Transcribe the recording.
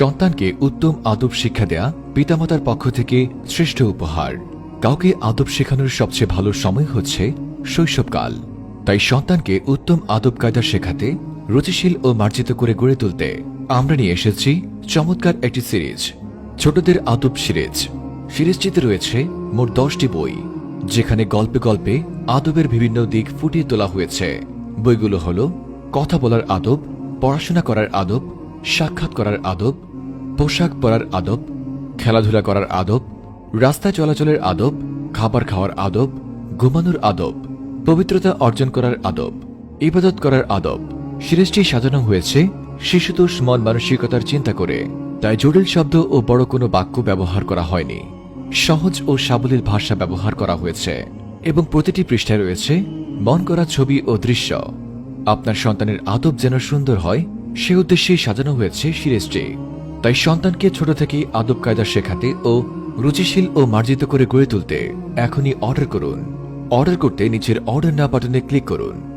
সন্তানকে উত্তম আদব শিক্ষা দেয়া পিতামাতার পক্ষ থেকে শ্রেষ্ঠ উপহার। কাউকে আদব শেখানোর সবচেয়ে ভালো সময় হচ্ছে শৈশবকাল। তাই সন্তানকে উত্তম আদব কায়দা শেখাতে, রুচিশীল ও মার্জিত করে গড়ে তুলতে আমরা নিয়ে এসেছি চমৎকার একটি সিরিজ, ছোটদের আদব সিরিজ। সিরিজটিতে রয়েছে মোট দশটি বই, যেখানে গল্পে গল্পে আদবের বিভিন্ন দিক ফুটিয়ে তোলা হয়েছে। বইগুলো হল কথা বলার আদব, পড়াশোনা করার আদব, সাক্ষাৎ করার আদব পোশাক পরার আদব, খেলাধুলা করার আদব, রাস্তা চলাচলের আদব, খাবার খাওয়ার আদব, ঘুমানোর আদব, পবিত্রতা অর্জন করার আদব, ইবাদত করার আদব। সিরিজটি সাজানো হয়েছে শিশুতোষ মন মানসিকতার চিন্তা করে, তাই জটিল শব্দ ও বড় কোনো বাক্য ব্যবহার করা হয়নি। সহজ ও সাবলীল ভাষা ব্যবহার করা হয়েছে এবং প্রতিটি পৃষ্ঠায় রয়েছে মন করা ছবি ও দৃশ্য। আপনার সন্তানের আদব যেন সুন্দর হয়, সে উদ্দেশ্যেই সাজানো হয়েছে সিরিজটি তাই সন্তানকে ছোট থেকেই আদব কায়দা শেখাতে ও রুচিশীল ও মার্জিত করে গড়ে তুলতে এখনই অর্ডার করুন। অর্ডার করতে নিচের অর্ডার না বাটনে ক্লিক করুন।